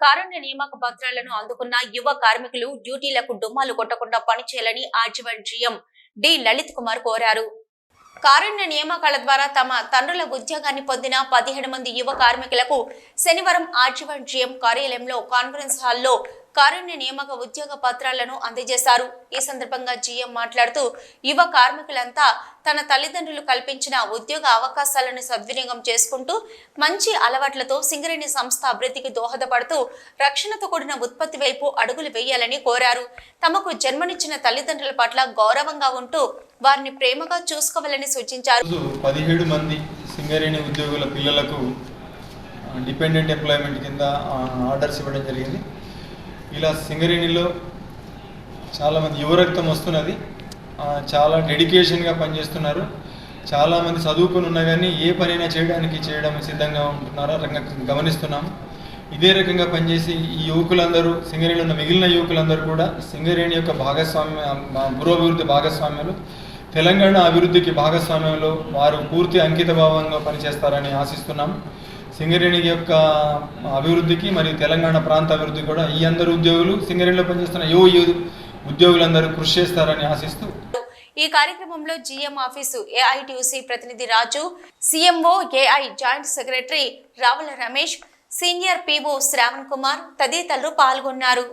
కారుణ్య నియామక పత్రాలను అందుకున్న యువ కార్మికులు డ్యూటీలకు డుమ్మాలు కొట్టకుండా పనిచేయాలని R G one GM D. Lalit Kumar కోరారు. కారుణ్య నియామకాల ద్వారా తమ తండ్రుల ఉద్యోగాన్ని పొందిన పదిహేడు మంది యువ కార్మికులకు శనివారం ఆర్జీవన్ జీఎం కార్యాలయంలో కాన్ఫరెన్స్ హాల్లో కారుణ్య నియామక ఉద్యోగ పత్రాలను అందజేశారు. ఈ సందర్భంగా జీఎం మాట్లాడుతూ యువ కార్మికులంతా తన తల్లిదండ్రులు కల్పించిన ఉద్యోగ అవకాశాలను సద్వినియోగం చేసుకుంటూ మంచి అలవాట్లతో సింగరేణి సంస్థ అభివృద్ధికి దోహదపడుతూ రక్షణతో కూడిన ఉత్పత్తి వైపు అడుగులు వేయాలని కోరారు. తమకు జన్మనిచ్చిన తల్లిదండ్రుల పట్ల గౌరవంగా ఉంటూ వారిని ప్రేమగా చూసుకోవాలని సూచించారు. పదిహేడు మంది సింగరేణి ఉద్యోగుల పిల్లలకు డిపెండెంట్ ఎంప్లాయ్మెంట్ కింద ఆర్డర్స్ ఇవ్వడం జరిగింది. ఇలా సింగరేణిలో చాలామంది యువరక్తం వస్తున్నది. చాలా డెడికేషన్గా పనిచేస్తున్నారు. చాలామంది చదువుకుని ఉన్నా కానీ ఏ పనైనా చేయడానికి చేయడం సిద్ధంగా ఉంటున్నారా? రంగ రకంగా గమనిస్తున్నాం. ఇదే రకంగా పనిచేసి ఈ యువకులందరూ సింగరేణిలో ఉన్న మిగిలిన యువకులందరూ కూడా సింగరేణి యొక్క భాగస్వామ్య పురోభివృద్ధి భాగస్వామ్యాలు తెలంగాణ అభివృద్ధికి భాగస్వామ్యంలో వారు పూర్తి అంకిత భావంగా పనిచేస్తారని ఆశిస్తున్నాం. సింగరేణి యొక్క అభివృద్ధికి మరియు తెలంగాణ ప్రాంత అభివృద్ధి కూడా ఈ అందరు ఉద్యోగులు సింగరేణిలో పనిచేస్తున్న యువ ఉద్యోగులందరూ కృషి చేస్తారని ఆశిస్తూ ఈ కార్యక్రమంలో జీఎం ఆఫీసు ఏఐటియుసి ప్రతినిధి Raju CMO AI joint secretary Ravula Ramesh senior PO Shravan Kumar తదితరులు పాల్గొన్నారు.